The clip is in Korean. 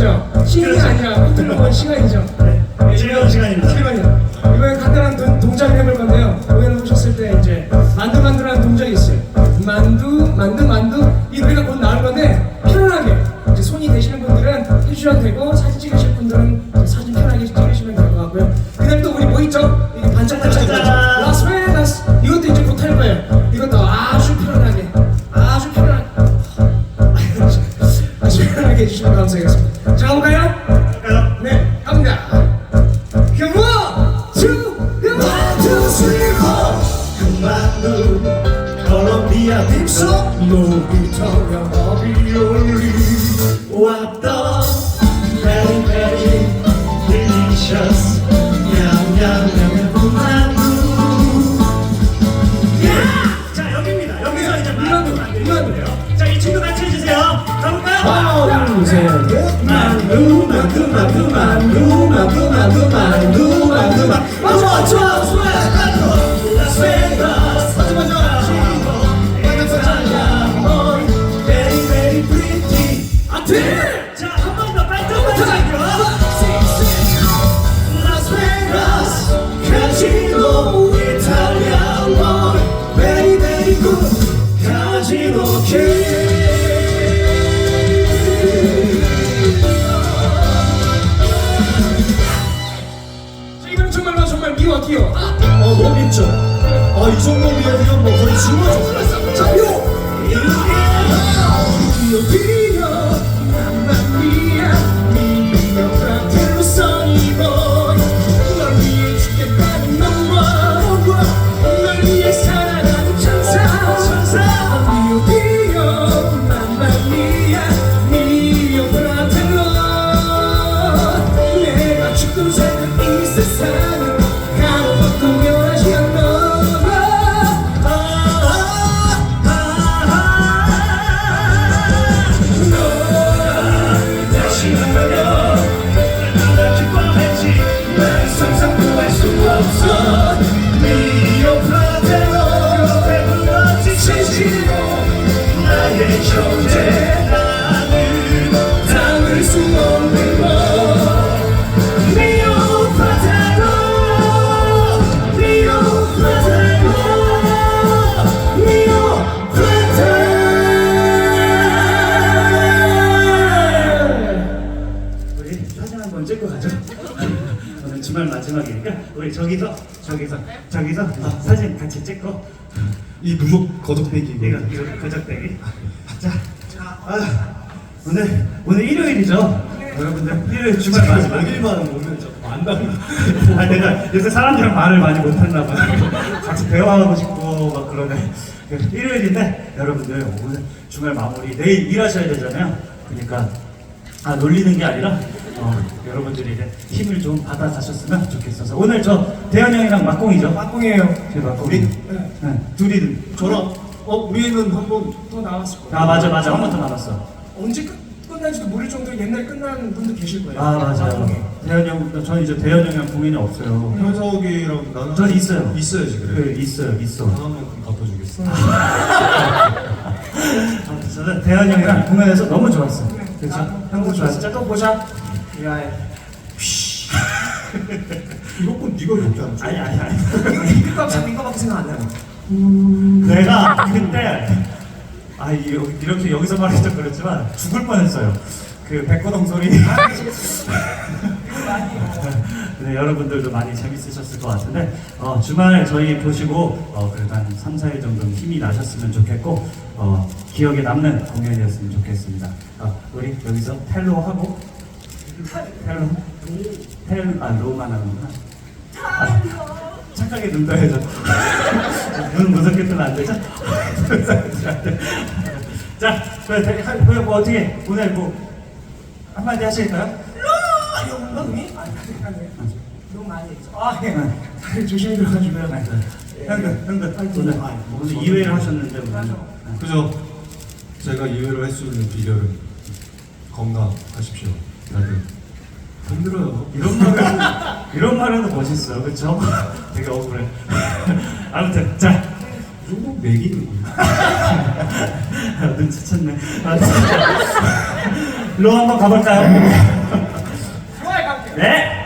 씬이죠? 씬이 그렇죠. 아니라 커튼콜 시간이죠? 예, 즐거운 시간입니다. 시간이요. 이번에 간단한 동, 동작을 해볼 건데요. 공연을 보셨을 때 이제 만두 만두라는 동작이 있어요. 만두, 만두, 만두. 이 노래가 곧 나올 건데 편안하게 이제 손이 되시는 분들은 해주셔도 되고 사진 찍으실 분들은 사진 편하게 찍으시면 될 것 같고요. 그다음 또 우리 뭐 있죠? 이게 반짝반짝! 라스베가스 이것도 이제 곧 할 거예요. 이것도 아주 편안하게, 아주 편안하게, 아주 편안하게 해주시면 감사하겠습니다. 콜롬비아 딥속 놀이터면 어비올리 왔던 very very delicious 냠냠냠 그만두 자 여기입니다 여기서 이제 만두 만두예요 자이 친구 같이 해주세요 가볼까요? 넷. 만두, 만두, 만두, 만두, 만두, 만두, 만두, 만두, 만두. 아, 좋 럭키요. 어, 뭐 있죠. 아, 이 정도면 뭐 거의 지워져. 자, 요! 요! 요! 요! 나의 존재 우리 저기서 저기서 저기서 사진 같이 찍고 이 무속 거덕대기 이거 이거 거적대기. 자, 아, 오늘 오늘 일요일이죠. 여러분들 일요일 주말 마지막. 여기만 오면 좀안 나온다 아 내가 요새 사람들이랑 말을 많이 못했나 봐. 같이 대화하고 싶고 막 그러네. 그 일요일인데 여러분들 오늘 주말 마무리 내일 일하셔야 되잖아요. 그러니까 아 놀리는 게 아니라 어, 여러분들이 이제 힘을 좀 받아 가셨으면 좋겠어서 오늘 저 대현 형이랑 막공이죠. 막공이에요 제 막공. 우리? 네. 둘이 저랑 어 우리는 한번 또 나왔을 거예요 아 맞아 맞아 한 번 더 남았어. 언제 끝, 끝난지도 모를 정도로 옛날에 끝난 분도 계실 거예요 아 맞아요. 대현 형, 저는 이제 대현 형이랑 공연이 없어요. 현석이랑 나는 전 있어요. 있어야지 그래 네, 있어요, 있어. 하나만 갚아주겠어 아무튼 저는 대현 형이랑 공연해서 너무 좋았어. 그렇죠? 아, 형도 좋았어. 진짜 또 보자 미아해 이것뿐 네가 욕지 않죠? 아니 아니 아니. 이거 잡힌 거밖에 생각 안 나요 내가 그때 아 이- 이렇게 여기서 말해서 그렇지만 죽을 뻔했어요. 그 백고동 소리. 네, 여러분들도 많이 재밌으셨을 것 같은데 어, 주말 저희 보시고 어, 그래도 한 3, 4일 정도는 힘이 나셨으면 좋겠고 어, 기억에 남는 공연이었으면 좋겠습니다. 어, 우리 여기서 텔로 하고 텔로 텔, 아 로만 하는구나. 아, 착하게 눈 떠야죠. 눈 무섭게 뜨면 안 되죠? 자, 그래, 대- 한- 그래, 뭐 어떻게 오늘 뭐 한마디 하실까요? 너무 많이 했죠. 아, 예. 다들 조심히 들어가주고요. 형들, 형들, 오늘 오늘 2회를 하셨는데 오늘 그죠? 제가 이회를 할 수 있는 비결은 건강하십시오. 다들 힘들어요. 이런 말은 이런 말은 멋있어요, 그렇죠? 되게 억울해. 아무튼 자, 이 정도 매기는 거예요. 눈치챘네. 아, 진짜. 로 한번 가볼까요? 네.